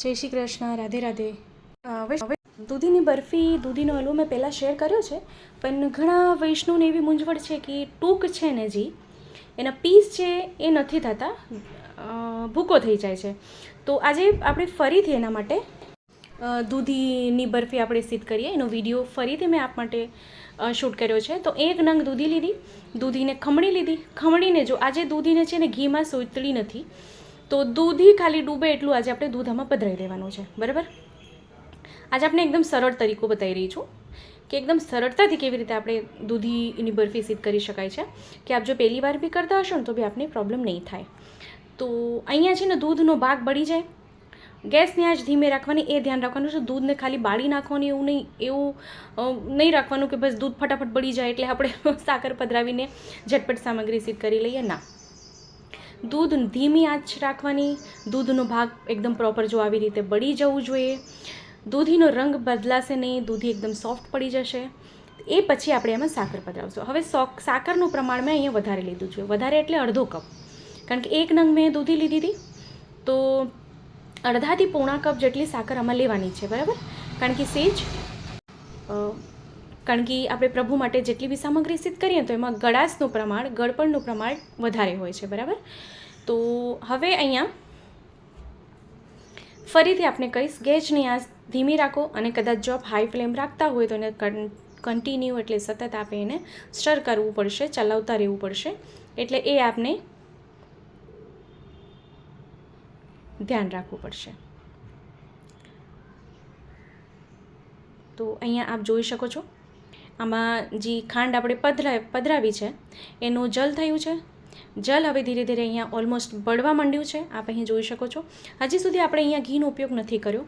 જય શ્રી કૃષ્ણ, રાધે રાધે. હવે દૂધીની બરફી, દૂધીનો હલવો મેં પહેલાં શેર કર્યો છે, પણ ઘણા વૈષ્ણવને એવી મૂંઝવણ છે કે ટૂંક છે ને જી, એના પીસ છે એ નથી થતા ભૂકો થઈ જાય છે. તો આજે આપણે ફરીથી એના માટે દૂધીની બરફી આપણે સિદ્ધ કરીએ. એનો વીડિયો ફરીથી મેં આપ માટે શૂટ કર્યો છે. તો એક નંગ દૂધી લીધી, દૂધીને ખમણી લીધી. ખમણીને જો આજે દૂધીને છે ને ઘીમાં સુતળી નથી તો દૂધી ખાલી ડૂબે એટલું આજે આપણે દૂધ આમાં પધરાઈ દેવાનું છે. બરાબર? આજે આપણે એકદમ સરળ તરીકો બતાવી રહી છું કે એકદમ સરળતાથી કેવી રીતે આપણે દૂધીની બરફી સિદ્ધ કરી શકાય છે. કે આપ જો પહેલી વાર બી કરતા હશો ને તો બી આપને પ્રોબ્લેમ નહીં થાય. તો અહીંયા છે ને દૂધનો ભાગ બળી જાય. ગેસને આજ ધીમે રાખવાની, એ ધ્યાન રાખવાનું છે. દૂધને ખાલી બાળી નાખવાનું એવું નહીં એવું નહીં રાખવાનું કે બસ દૂધ ફટાફટ બળી જાય એટલે આપણે સાકર પધરાવીને ઝટપટ સામગ્રી સિદ્ધ કરી લઈએ. ના. દૂધ ધીમી આંચ રાખવાની, દૂધનો ભાગ એકદમ પ્રોપર જો આવી રીતે બળી જવું જોઈએ. દૂધીનો રંગ બદલાશે નહીં, દૂધી એકદમ સોફ્ટ પડી જશે. એ પછી આપણે એમાં સાકર પધરાવશું હવે સાકરનું પ્રમાણ મેં અહીંયા વધારે લીધું છે. વધારે એટલે અડધો કપ. કારણ કે એક નંગ મેં દૂધી લીધી હતી. તો અડધાથી પોણા કપ જેટલી સાકર આમાં લેવાની છે, બરાબર? કારણ કે સેજ કારણ કે આપણે પ્રભુ માટે જેટલી બી સામગ્રી સિદ્ધ કરીએ તો એમાં ગળાશનું પ્રમાણ, ગળપણનું પ્રમાણ વધારે હોય છે, બરાબર? તો હવે અહીંયા ફરીથી આપણે કહીશ ગેસની આંચ ધીમી રાખો અને કદાચ જો આપ હાઈ ફ્લેમ રાખતા હોય તો એને કન્ટિન્યુ એટલે સતત આપણે એને સ્ટર કરવું પડશે, ચલાવતા રહેવું પડશે. એટલે એ આપને ધ્યાન રાખવું પડશે. તો અહીંયા આપ જોઈ શકો છો આમાં જે ખાંડ આપણે પધરા, પધરાવી છે, એનું જલ થયું છે. જલ હવે ધીરે ધીરે અહીંયા ઓલમોસ્ટ બળવા માંડ્યું છે. આપ અહીં જોઈ શકો છો. હજી સુધી આપણે અહીંયા ઘીનો ઉપયોગ નથી કર્યો.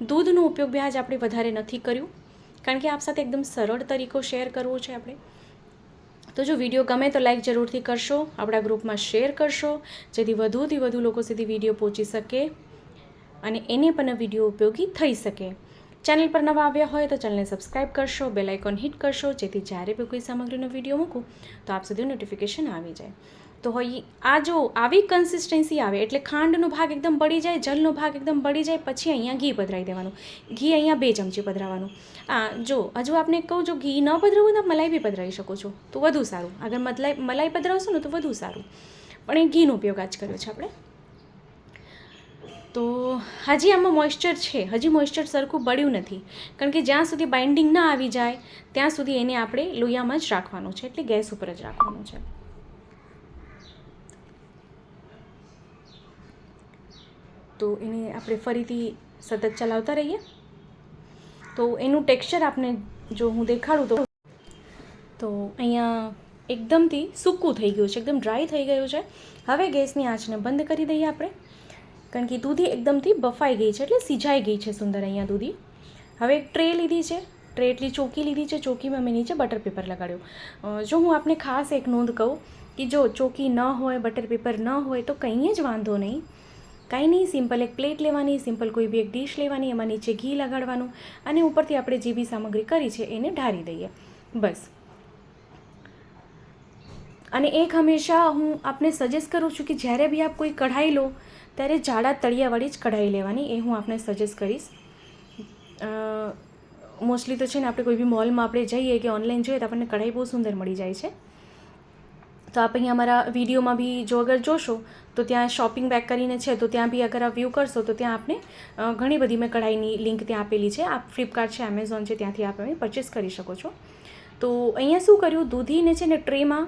દૂધનો ઉપયોગ બી આજ આપણે વધારે નથી કર્યું. કારણ કે આપ સાથે એકદમ સરળ તરીકો શેર કરવો છે આપણે. તો જો વીડિયો ગમે તો લાઈક જરૂરથી કરશો, આપણા ગ્રુપમાં શેર કરશો, જેથી વધુથી વધુ લોકો સુધી વીડિયો પહોંચી શકે અને એને પણ વીડિયો ઉપયોગી થઈ શકે. ચેનલ પર નવા આવ્યા હોય તો ચેનલને સબસ્ક્રાઇબ કરશો, બેલ આઇકોન હિટ કરશો, જેથી જ્યારે બી કોઈ સામગ્રીનો વીડિયો મૂકું, તો આપ સુધી નોટિફિકેશન આવી જાય. તો હોય, આ જો આવી કન્સિસ્ટન્સી આવે, એટલે ખાંડનો ભાગ એકદમ બળી જાય, જલનો ભાગ એકદમ બળી જાય, પછી અહીંયા ઘી પધરાવી દેવાનું. ઘી અહીંયા બે ચમચી પધરાવવાનું આ જો, હજુ આપને કહું જો ઘી ન પધરાવું તો મલાઈ બી પધરાવી શકો છો, તો વધુ સારું. અગર મલાઈ મલાઈ પધરાવશો ને તો વધુ સારું. પણ એ ઘીનો ઉપયોગ આજ કર્યો છે આપણે. તો હજી આમાં મોઇશ્ચર છે. હજી મોઇશ્ચર સરખું બળ્યું નથી. કારણ કે જ્યાં સુધી બાઇન્ડિંગ ના આવી જાય, ત્યાં સુધી એને આપણે લોહીયામાં જ રાખવાનું છે. એટલે ગેસ ઉપર જ રાખવાનું છે. તો એને આપણે ફરીથી સતત ચલાવતા રહીએ. તો એનું ટેક્સચર આપને જો હું દેખાડું તો તો અહીંયા એકદમથી સૂકું થઈ ગયું છે. એકદમ ડ્રાય થઈ ગયું છે. હવે ગેસની આંચને બંધ કરી દઈએ આપણે. કારણ કે દૂધી એકદમથી બફાઈ ગઈ છે, એટલે સિજાઈ ગઈ છે સુંદર અહીંયા દૂધી. હવે એક ટ્રે લીધી છે, ટ્રે એટલી ચોકી લીધી છે, ચોકીમાં મેં નીચે બટર પેપર લગાડ્યો. જો હું આપને ખાસ એક નોંધ કહું કે જો ચોકી ન હોય બટર પેપર ન હોય, તો કંઈ જ વાંધો નહીં. કાંઈ નહીં સિમ્પલ એક પ્લેટ લેવાની સિમ્પલ કોઈ બી એક ડીશ લેવાની, એમાં નીચે ઘી લગાડવાનું અને ઉપરથી આપણે જે બી સામગ્રી કરી છે એને ઢારી દઈએ. બસ. અને એક હંમેશા હું આપને સજેસ્ટ કરું છું કે જ્યારે બી આપ કોઈ કઢાઈ લો ત્યારે જાડા તળિયાવાળી જ કઢાઈ લેવાની એ હું આપને સજેસ્ટ કરીશ. મોસ્ટલી તો છે ને આપણે કોઈ બી મોલમાં આપણે જઈએ કે ઓનલાઈન જોઈએ તો આપણને કઢાઈ બહુ સુંદર મળી જાય છે. તો આપ અહીંયા અમારા વિડીયોમાં બી જો અગર જોશો તો ત્યાં શોપિંગ બેક કરીને છે તો ત્યાં બી અગર આ વ્યૂ કરશો તો ત્યાં આપને ઘણી બધી મેં કઢાઈની લિંક ત્યાં આપેલી છે. આપ ફ્લિપકાર્ટ છે એમેઝોન છે, ત્યાંથી આપ તમે પરચેસ કરી શકો છો. તો અહીંયા શું કર્યું? દૂધીને છે ને ટ્રેમાં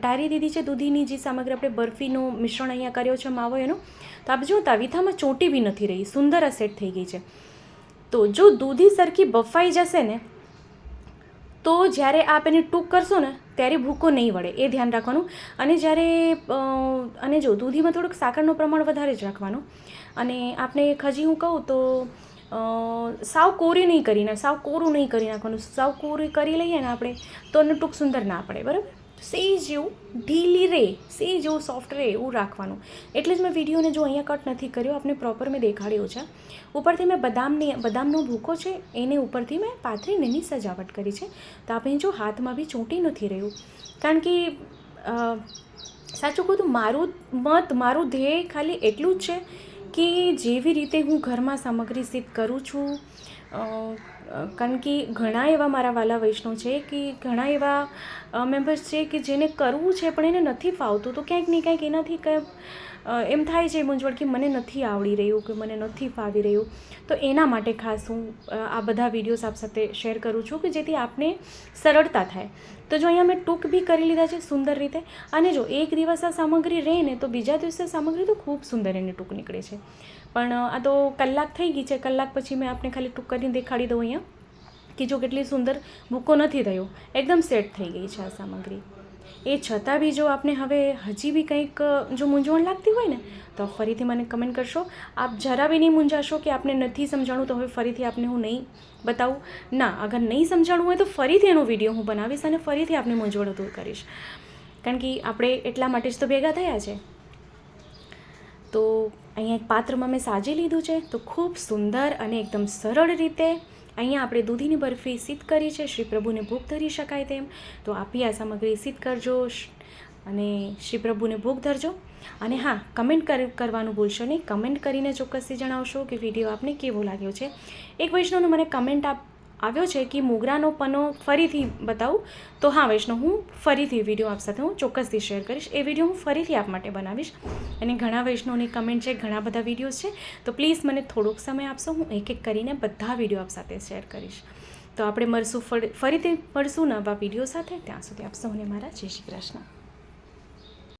ટારી દીધી છે. દૂધીની જે સામગ્રી આપણે બરફીનું મિશ્રણ અહીંયા કર્યો છે માવો એનો તો આપ જો વિથામાં ચોંટી બી નથી રહી. સુંદર અસેટ થઈ ગઈ છે. તો જો દૂધી સરખી બફાઈ જશે ને, તો જ્યારે આપ એને ટૂંક કરશો ને, ત્યારે ભૂકો નહીં વળે. એ ધ્યાન રાખવાનું. અને જ્યારે અને જો દૂધીમાં થોડુંક સાકરનું પ્રમાણ વધારે જ રાખવાનું. અને આપને ખજી હું કહું તો સાવ કોરી નહીં કરીને સાવ કોરું નહીં કરી નાખવાનું. સાવ કોરી કરી લઈએ ને આપણે, તો એને ટૂંક સુંદર ના પડે, બરાબર? સેજ જેવું ઢીલી રે, સેજ જેવું સોફ્ટ રે એવું રાખવાનું. એટલે જ મેં વિડીયોને જો અહીંયા કટ નથી કર્યો, આપને પ્રોપર મેં દેખાડ્યો છે. ઉપરથી મેં બદામની, બદામનો ભૂકો છે, એને ઉપરથી મેં પાથરીને એની સજાવટ કરી છે. તો આપણે જો હાથમાં બી ચોંટી નથી રહ્યું. કારણ કે સાચું કહું તો મારું મત, મારું ધ્યેય ખાલી એટલું જ છે કે જેવી રીતે હું ઘરમાં સામગ્રી સિદ્ધ કરું છું કારણ કે ઘણા એવા મારા વાલા વૈષ્ણવ છે કે ઘણા એવા મેમ્બર્સ છે કે જેને કરવું છે પણ એને નથી ફાવતું, તો ક્યાંક ને ક્યાંક એનાથી કંઈ એમ થાય છે મૂંઝવણ કે મને નથી આવડી રહ્યું કે મને નથી ફાવી રહ્યું. તો એના માટે ખાસ હું આ બધા વિડીયોઝ આપ સાથે શેર કરું છું કે જેથી આપને સરળતા થાય. તો જો અહીંયા મેં ટૂંક બી કરી લીધા છે સુંદર રીતે, અને જો એક દિવસ આ સામગ્રી રહે ને તો બીજા દિવસે સામગ્રી તો ખૂબ સુંદર એની ટૂંક નીકળે છે. પણ આ તો કલાક થઈ ગઈ છે, કલાક પછી મેં આપને ખાલી ટૂંક કરીને દેખાડી દઉં અહીંયા, કે જો કેટલી સુંદર ભૂકો નથી થયો, એકદમ સેટ થઈ ગઈ છે આ સામગ્રી. એ છતાં બી જો આપને હવે હજી બી કંઈક જો મૂંઝવણ લાગતી હોય ને, તો ફરીથી મને કમેન્ટ કરશો. આપ જરા બી નહીં મૂંઝાશો કે આપને નથી સમજાણું, તો હવે ફરીથી આપને હું નહીં બતાવું. ના, અગર નહીં સમજાણું હોય તો ફરીથી એનો વીડિયો હું બનાવીશ અને ફરીથી આપને મૂંઝવણ દૂર કરીશ. કારણ કે આપણે એટલા માટે જ તો ભેગા થયા છે. તો અહીંયા એક પાત્રમાં મેં સાજી લીધું છે. તો ખૂબ સુંદર અને એકદમ સરળ રીતે અહીંયા આપણે દૂધીની બરફી સિદ્ધ કરી છે. શ્રી પ્રભુને ભોગ ધરી શકાય તેમ. તો આપી આ સામગ્રી સિદ્ધ કરજો. અને શ્રી પ્રભુને ભોગ ધરજો. અને હા, કમેન્ટ કર, કરવાનું ભૂલશો નહીં. કમેન્ટ કરીને ચોક્કસથી જણાવશો કે વીડિયો આપને કેવો લાગ્યો છે. એક વૈષ્ણવનું મને કમેન્ટ આપ આવ્યો છે કે મોગરાનો પનો ફરીથી બતાવું. તો હા, વૈષ્ણવ, હું ફરીથી વીડિયો આપ સાથે હું ચોક્કસથી શેર કરીશ. એ વીડિયો હું ફરીથી આપ માટે બનાવીશ. અને ઘણા વૈષ્ણવની કમેન્ટ છે, ઘણા બધા વિડીયોઝ છે. તો પ્લીઝ મને થોડોક સમય આપશો, હું એક એક કરીને બધા વીડિયો આપ સાથે શેર કરીશ. તો આપણે મળશું ફરીથી મળશું નવા વીડિયો સાથે. ત્યાં સુધી આપ સૌને મારા જય શ્રી કૃષ્ણ.